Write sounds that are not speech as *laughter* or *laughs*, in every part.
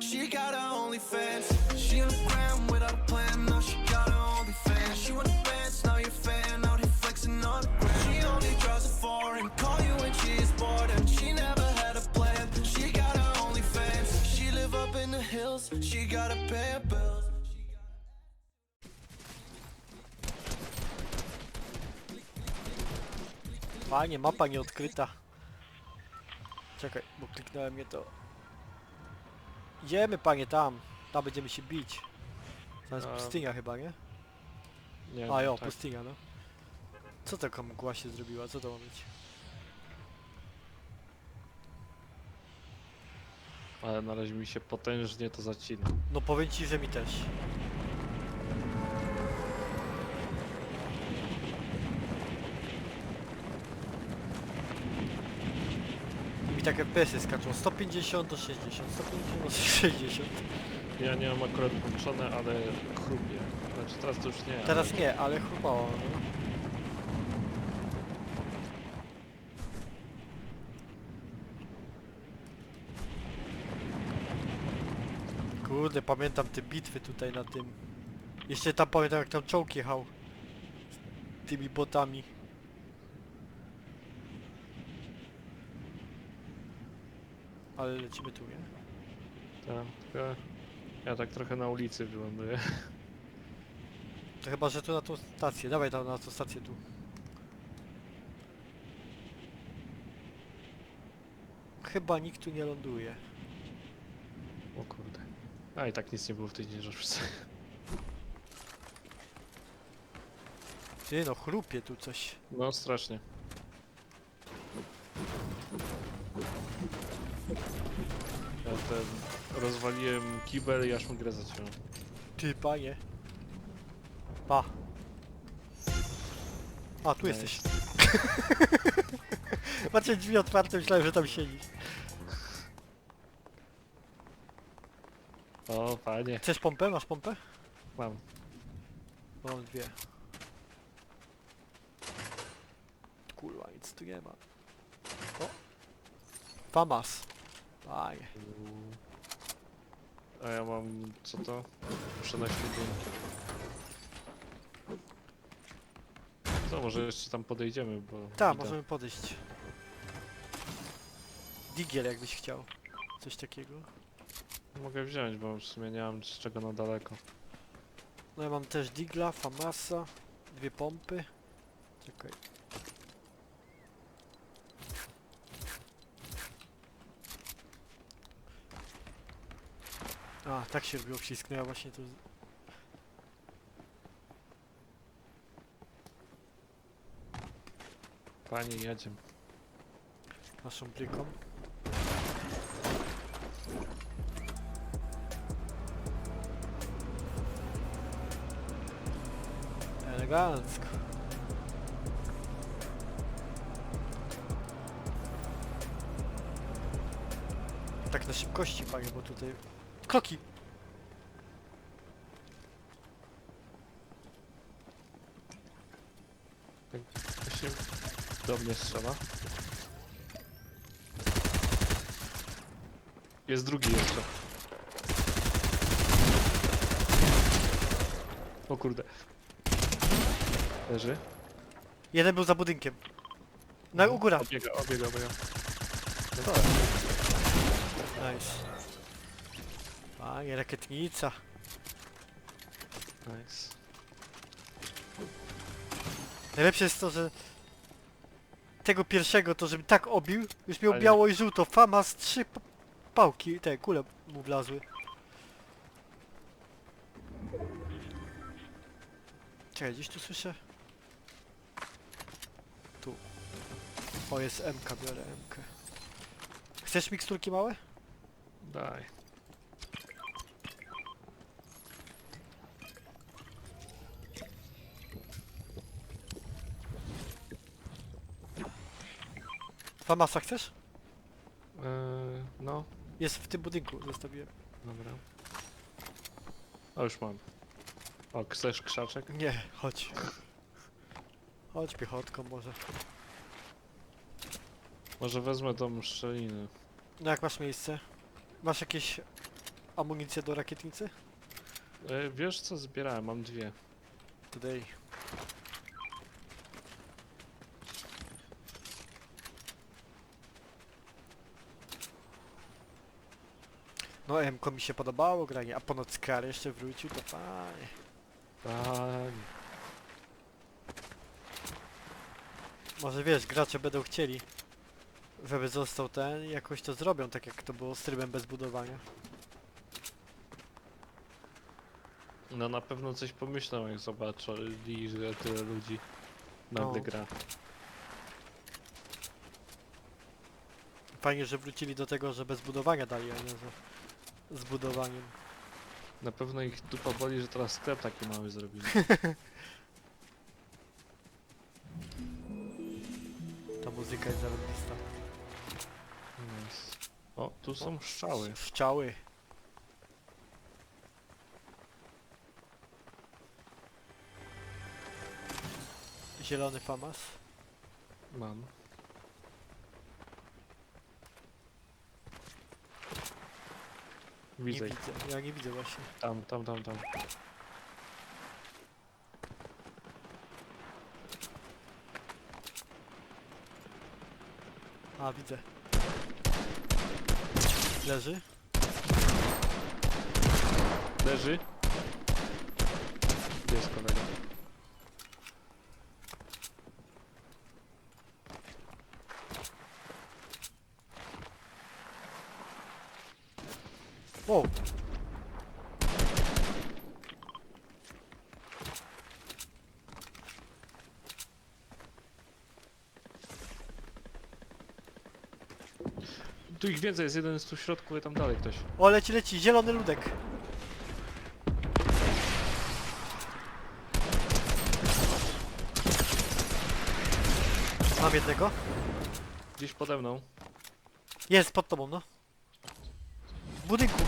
She got her OnlyFans. She on the gram without a plan. Now she got her OnlyFans. She want bands, now you're fan. Out here flexing on the gram. She only draws a foreign. Call you when she is bored. And she never had a plan. She got her OnlyFans. She live up in the hills. She gotta pay her bills. Fajnie, mapa nieodkryta. Czekaj, bo kliknąłem nie to. Idziemy panie tam. Tam będziemy się bić. Tam jest A. pustynia chyba, nie? Nie, A jo, tak. pustynia, no. Co taka mgła się zrobiła? Co to ma być? Ale na razie mi się potężnie to zacina. No powiem ci, że mi też. Takie FPS-y skaczą 150 do 60, 150 do 60. Ja nie mam akurat włączone, ale chrupie. Znaczy teraz to już nie. ale- Teraz nie, ale chrupało. No. Kurde, pamiętam te bitwy tutaj na tym. Jeszcze tam pamiętam jak tam czołg jechał. Z tymi botami. Ale lecimy tu, nie? Tak, tylko ja tak trochę na ulicy wyląduję. To chyba, że tu na tą stację. Dawaj tam na tą stację tu. Chyba nikt tu nie ląduje. O kurde. A i tak nic nie było w tej ciężarówce. Ty no, chrupie tu coś. No strasznie. Ja ten rozwaliłem kibel i aż mu grę zaciąłem. Ty panie. Pa. A, tu jesteś. *laughs* Macie drzwi otwarte, myślałem, że tam siedzisz. O, panie, Chcesz pompę? Masz pompę? mam. Bo Mam dwie. Kurwa, nic tu nie ma. Famas. Panie. A ja mam, co to? Przenośny dym. To może jeszcze tam podejdziemy, bo... Tak, widać. możemy podejść. Digiel jakbyś chciał. Coś takiego. Mogę wziąć, bo w sumie nie mam z czego na daleko. No ja mam też digla, famasa, dwie pompy. Czekaj. A, tak się robiło wcisk, no ja właśnie z- Panie, jedziemy. naszą bryką. Elegancko. Tak na szybkości panie, bo tutaj... Kroki! Właśnie do mnie strzela. Jest drugi jeszcze. O kurde. Leży? Jeden był za budynkiem. Na u góra. Obiega, obiega, obiega. To. Nice. Panie, rakietnica. Nice. Najlepsze jest to, że tego pierwszego to, żeby tak obił, już miał Ale- biało i żółto. Famas trzy p- pałki, te kule mu wlazły. Czekaj, gdzieś tu słyszę. Tu. O, jest MK, biorę MK. Chcesz miksturki małe? Daj. Famasa chcesz? Eee, no, Jest w tym budynku, zostawiłem. dobra. O, już mam. O, chcesz krzaczek? Nie, chodź. Chodź piechotką może. Może wezmę tą szczelinę. No jak masz miejsce? Masz jakieś amunicję do rakietnicy? E, wiesz co zbierałem? Mam dwie. Today. No Emko mi się podobało granie, a ponad Skar jeszcze wrócił, to fajnie. Tak. Może wiesz, gracze będą chcieli, żeby został ten i jakoś to zrobią, tak jak to było z trybem bez budowania. No na pewno coś pomyślą jak zobaczyli, że tyle ludzi nagle No. gra. Fajnie, że wrócili do tego, że bez budowania dali, a nie że z budowaniem. Na pewno ich dupa boli, że teraz sklep taki mały zrobili. *laughs* Ta muzyka jest zarobista. Nice. O, tu są strzały. Strzały. Zielony famas. Mam. Nie Widzę. widzę. ich. Ja nie widzę właśnie. Tam, tam, tam, tam. A, widzę. Leży. Leży. Jest kolega? Tu ich więcej, jest jeden jest tu w środku i tam dalej ktoś. O, leci, leci. Zielony ludek. Mam jednego. Gdzieś pode mną. Jest pod tobą, no. W budynku.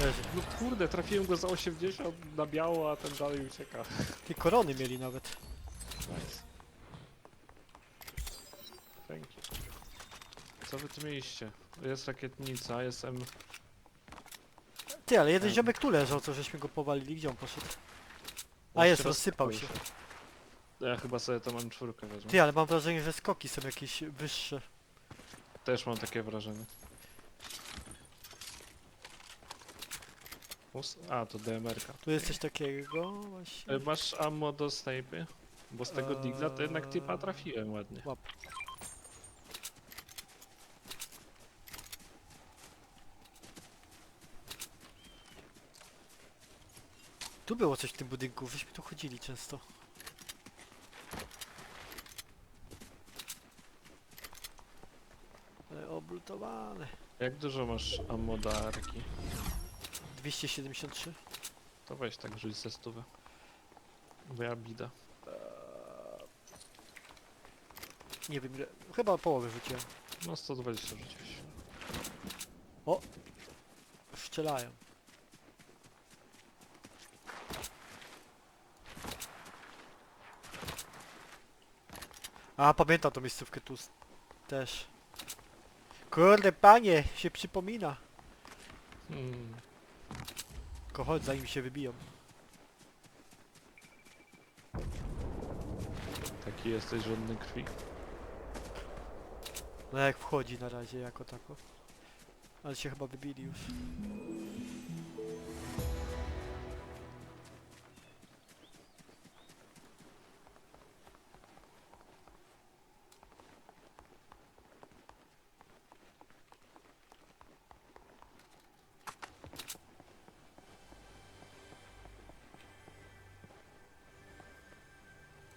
Leży. No kurde, trafiłem go za 80 na biało, a ten dalej ucieka. I korony mieli nawet. Nice. Co wy tu mieliście? Jest rakietnica, jest M... Ty, ale jeden Tak. ziomek tu leżał, co żeśmy go powalili. Gdzie on poszedł? A jest, rozsypał się. Ja chyba sobie to mam czwórkę wezmę. Ty, ale mam wrażenie, że skoki są jakieś wyższe. Też mam takie wrażenie. Us- A, to DMR-ka. Tu jest coś takiego właśnie. E, Masz ammo do snajpy? Bo z tego digla to jednak typa trafiłem ładnie. Łap. Tu było coś w tym budynku, wyśmy tu chodzili często. Ale oblutowane. Jak dużo masz ammo do arki? 273. To weź tak rzuć ze stówę. Bo ja bida. Nie wiem ile. Chyba połowę rzuciłem. No 120 rzuciłeś. Strzelają. A, pamiętam tą miejscówkę tu s- też. Kurde, panie, się przypomina. Hmm. Tylko chodź, zanim się wybiją. Taki jesteś żądny krwi. No jak wchodzi na razie jako tako. Ale się chyba wybili już.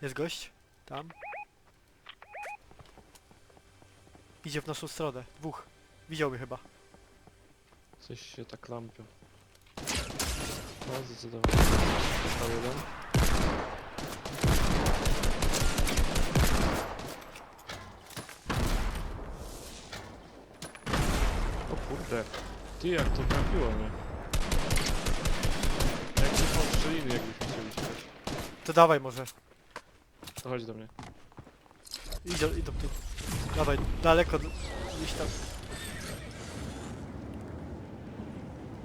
Jest gość? Tam? Idzie w naszą stronę. Dwóch. Widział mnie chyba. Coś się tak lampią. No zdecydowanie. Został jeden. O kurde. Ty jak to trafiło mnie. Jak nie są strzeliny jakbyśmy chcieli śpiewać. To dawaj może. To chodź do mnie. Idą, idą tu. Dawaj, daleko, gdzieś tam,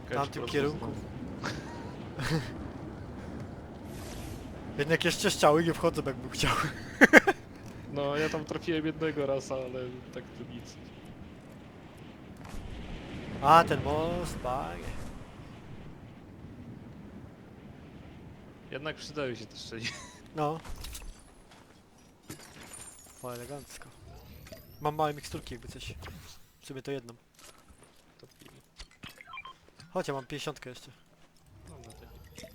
w tamtym kierunku. *laughs* Jednak jeszcze strzały nie wchodzą jakbym chciał. *laughs* No, ja tam trafiłem jednego raza, ale tak to nic. A, ten most, panie. Jednak przydały się te szczeli. No. O, elegancko. Mam małe miksturki jakby coś. W sumie to jedną. To pili. Chodź, ja mam 50 jeszcze. Dobra, to nie.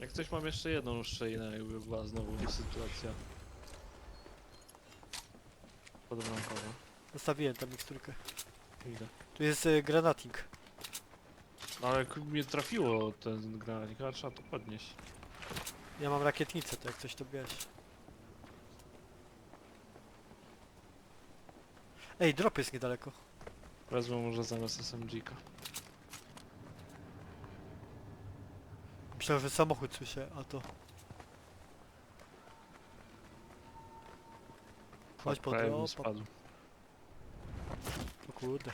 Jak coś mam jeszcze jedną szczelinę, jakby była znowu sytuacja. Podbramkowa. Zostawiłem tam miksturkę. Idę. Tu jest y, granatnik. No ale jak mnie trafiło ten granatnik, a trzeba to podnieść. Ja mam rakietnicę, to jak coś to bierz. Ej, drop jest niedaleko. Wezmę może zamiast SMG-ka. Myślałem, że samochód słyszę, a to... Chodź po Prawie bym spadł. O kurde.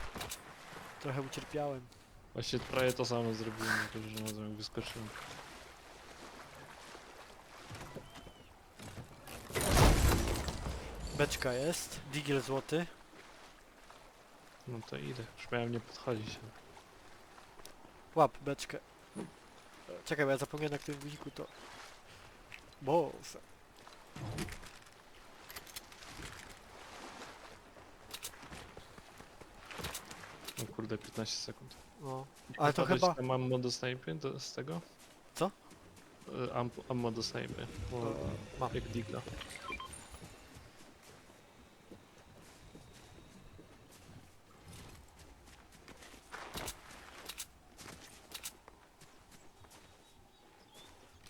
Trochę ucierpiałem. Właśnie prawie to samo zrobiłem, tylko że razem jak wyskoczyłem. Beczka jest. Digiel złoty. No to idę. Już miałem nie podchodzić. Łap beczkę. Czekaj, bo ja zapomniałem na którym guziku to... Boże. No kurde, 15 sekund. No. Ale to chyba... Tam ammo dostajemy do, z tego? Co? Y, Am, ammo dostajemy. Bo To mam. jak digla.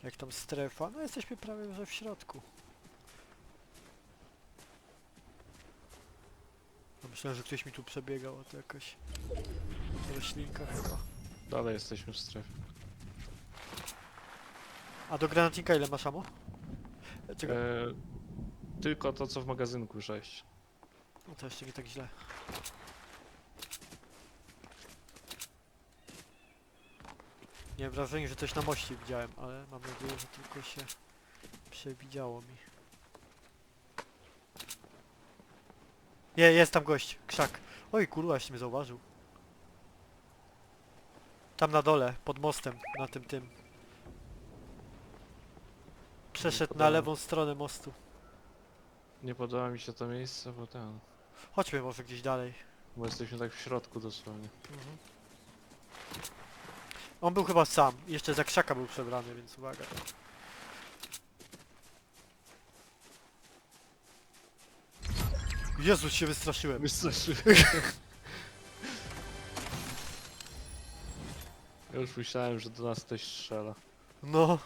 Jak tam strefa? No jesteśmy prawie że w środku. No myślałem, że ktoś mi tu przebiegał, a to jakaś roślinka chyba. Dalej jesteśmy w strefie. A do granatnika ile masz amo? Czekaj, E, tylko to co w magazynku 6. no to jeszcze nie tak źle. Miałem wrażenie, że coś na moście widziałem, ale mam nadzieję, że tylko się przewidziało mi. Nie, jest tam gość, krzak. Oj kurwa, jeszcze mnie zauważył. Tam na dole, pod mostem, na tym tym. Przeszedł na lewą stronę mostu. Nie podoba mi się to miejsce, bo ten. Chodźmy może gdzieś dalej. Bo jesteśmy tak w środku dosłownie. Mhm. On był chyba sam. Jeszcze za krzaka był przebrany, więc uwaga. Jezus, się wystraszyłem. Wystraszyłem. Ja już myślałem, że do nas ktoś strzela. No,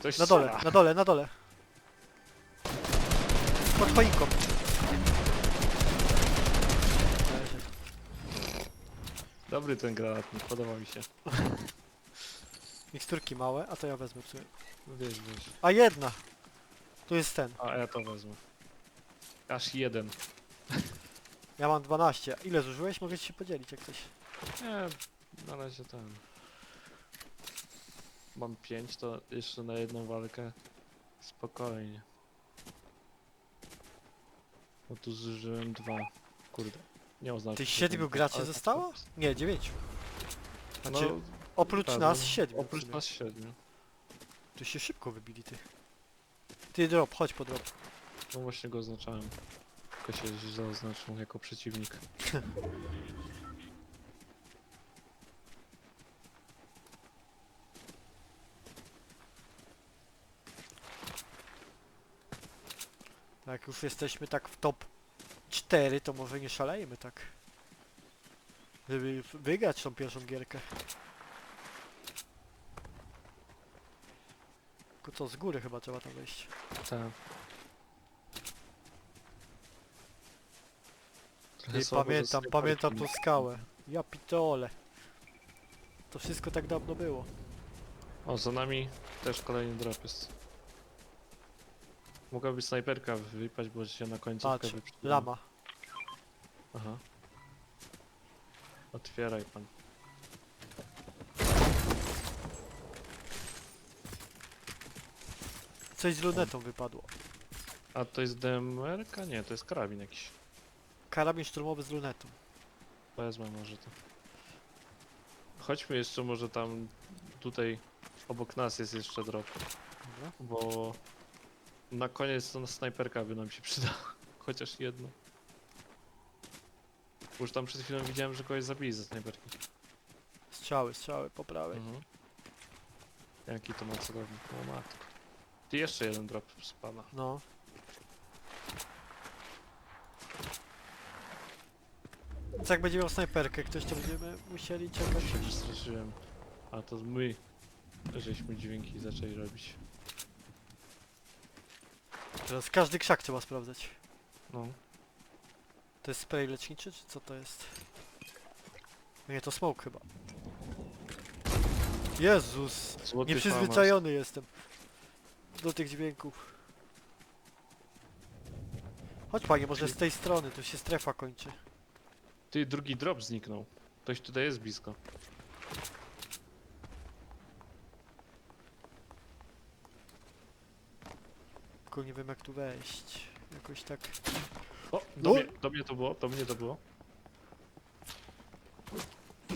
Ktoś na dole, strzela. na dole, na dole. Pod choinką. Leży. Dobry ten granatnik, podoba mi się. Miksturki małe, a to ja wezmę w sumie. Wiesz, wiesz. A jedna! Tu jest ten. A ja to wezmę. Aż jeden. Ja mam 12. Ile zużyłeś? Mogę ci się podzielić jak coś. Nie, na razie ten. Mam pięć, to jeszcze na jedną walkę. Spokojnie. Bo tu zużyłem dwa. Kurde. Nie oznaczam. Tych tego, siedmiu graczy ale- zostało? Nie, dziewięciu. No, Znaczy, oprócz tak, nas no, siedmiu. Oprócz nas siedmiu. Tu się szybko wybili ty. Ty drop, chodź po drop. No właśnie go oznaczałem. Tylko się źle oznaczył jako przeciwnik. *laughs* Jak już jesteśmy tak w top 4, to może nie szalejmy tak. Żeby wygrać tą pierwszą gierkę. Tylko co, z góry chyba trzeba tam wejść. Tak. Nie pamiętam, pamiętam tą skałę. Ja pitole. To wszystko tak dawno było. O, za nami też kolejny drop jest. Mogłaby snajperka wypaść, bo się na końcówkę Patrz, lama. Aha. Otwieraj pan. Coś z lunetą wypadło. A to jest DMR-ka? Nie, to jest karabin jakiś. Karabin szturmowy z lunetą. Wezmę może to. Chodźmy jeszcze może tam, tutaj obok nas jest jeszcze drop, Dobra. bo na koniec to snajperka by nam się przydała. *laughs* Chociaż jedno. Bo Już tam przed chwilą widziałem, że kogoś zabili ze snajperki. Strzały, strzały po prawej. Mhm. Jaki to ma celownik? O matko. Ty jeszcze jeden drop spada. No. Co jak będzie miał snajperkę, ktoś to będziemy musieli czekać. Się przestraszyłem. A to my, żeśmy dźwięki zaczęli robić. Teraz każdy krzak trzeba sprawdzać. No. To jest spray leczniczy, czy co to jest? Nie, to smoke chyba. Jezus! Złoty Nieprzyzwyczajony jestem do tych dźwięków. Chodź panie, może z tej strony, tu się strefa kończy. Ty, drugi drop zniknął. Ktoś tutaj jest blisko. Tylko nie wiem jak tu wejść. Jakoś tak... O, do, No. mnie, do mnie to było, do mnie to było.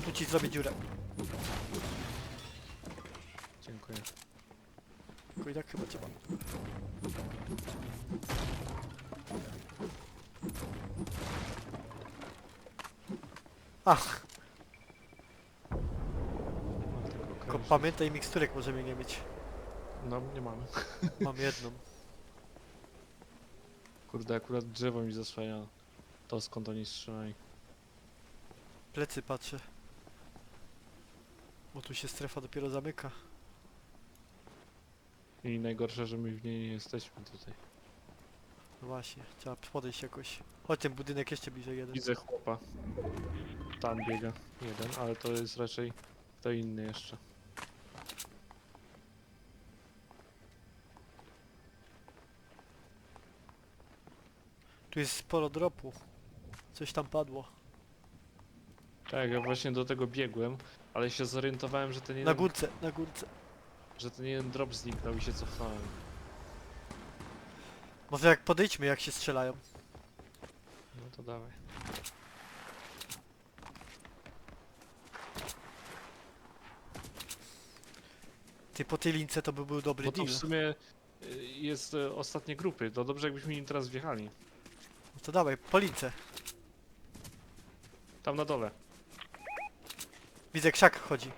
Tu ci zrobię dziurę. Dziękuję. Tylko i tak chyba. Ach, Mam tylko tylko pamiętaj miksturek możemy nie mieć. No, nie mamy. Mam jedną. *laughs* Kurde, akurat drzewo mi zasłania to skąd oni strzelają. Plecy patrzę. Bo tu się strefa dopiero zamyka. I najgorsze, że my w niej nie jesteśmy tutaj. No właśnie, trzeba podejść jakoś. Chodź ten budynek jeszcze bliżej jeden. Widzę chłopa. Tam biega jeden, ale to jest raczej kto inny jeszcze. Tu jest sporo dropu. Coś tam padło. Tak, ja właśnie do tego biegłem, ale się zorientowałem, że ten Na jeden, górce, na górce. że ten jeden drop zniknął i się cofnąłem. Może jak podejdźmy jak się strzelają. No to dawaj. Ty po tej lince to by był dobry Bo to deal. w sumie y, jest e, ostatnie grupy, to dobrze jakbyśmy im teraz wjechali. No to dawaj, po lince. Tam na dole. Widzę krzak chodzi.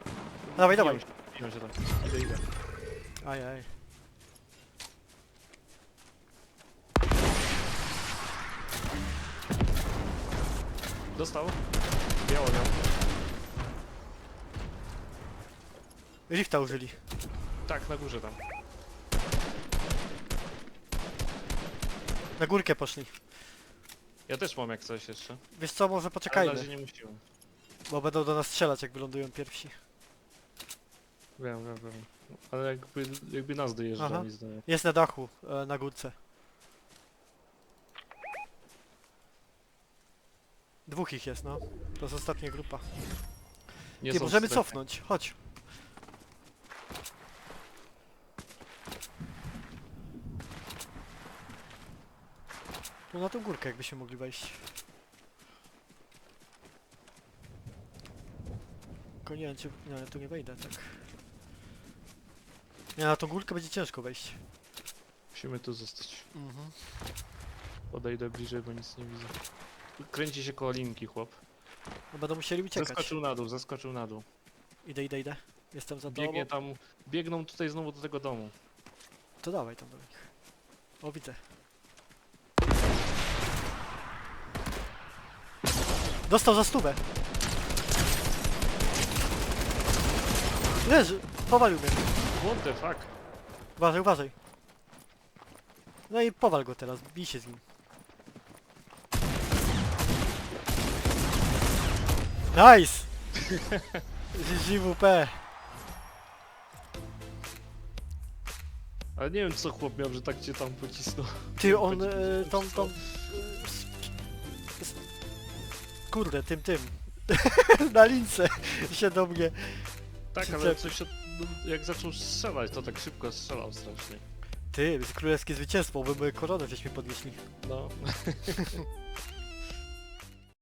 Dawaj, dawaj. Biją się tam. Idę, idę. Aj, aj. Dostał? Biało miał. Lifta użyli. Tak, na górze tam. Na górkę poszli. Ja też mam jak coś jeszcze. Wiesz co, może Ale na poczekajmy. razie nie musimy. Bo będą do nas strzelać jak wylądują pierwsi. Wiem, wiem, wiem. Ale jakby, jakby nas Aha. dojeżdżali zdaje. Jest na dachu, e, na górce. Dwóch ich jest, no. To jest ostatnia grupa. Nie Ty, są w możemy strefie. cofnąć, chodź. Tu na tą górkę jakbyśmy mogli wejść. Tylko nie wiem czy... Nie, ja tu nie wejdę, tak. Nie, na tą górkę będzie ciężko wejść. Musimy tu zostać. Mhm. Podejdę bliżej, bo nic nie widzę. Kręci się koło linki, chłop. No będą musieli uciekać. Zaskoczył na dół, zaskoczył na dół. Idę, idę, idę. Jestem za tobą. Biegnie tam, biegną tutaj znowu do tego domu. To dawaj tam do nich. O, widzę. Dostał za stówę. Leży, powalił mnie. What the fuck? Uważaj, uważaj. No i powal go teraz, bij się z nim. Nice! *laughs* GGWP. Ale nie wiem co chłop miał, że tak cię tam pocisnął. Ty, *laughs* on e, tą, tą... Kurde, tym, tym. *laughs* Na lince się do mnie. Tak, ale coś od... no, jak zaczął strzelać, to tak szybko strzelał strasznie. Ty, królewskie zwycięstwo, by moje koronę żeśmy podnieśli. No. *laughs*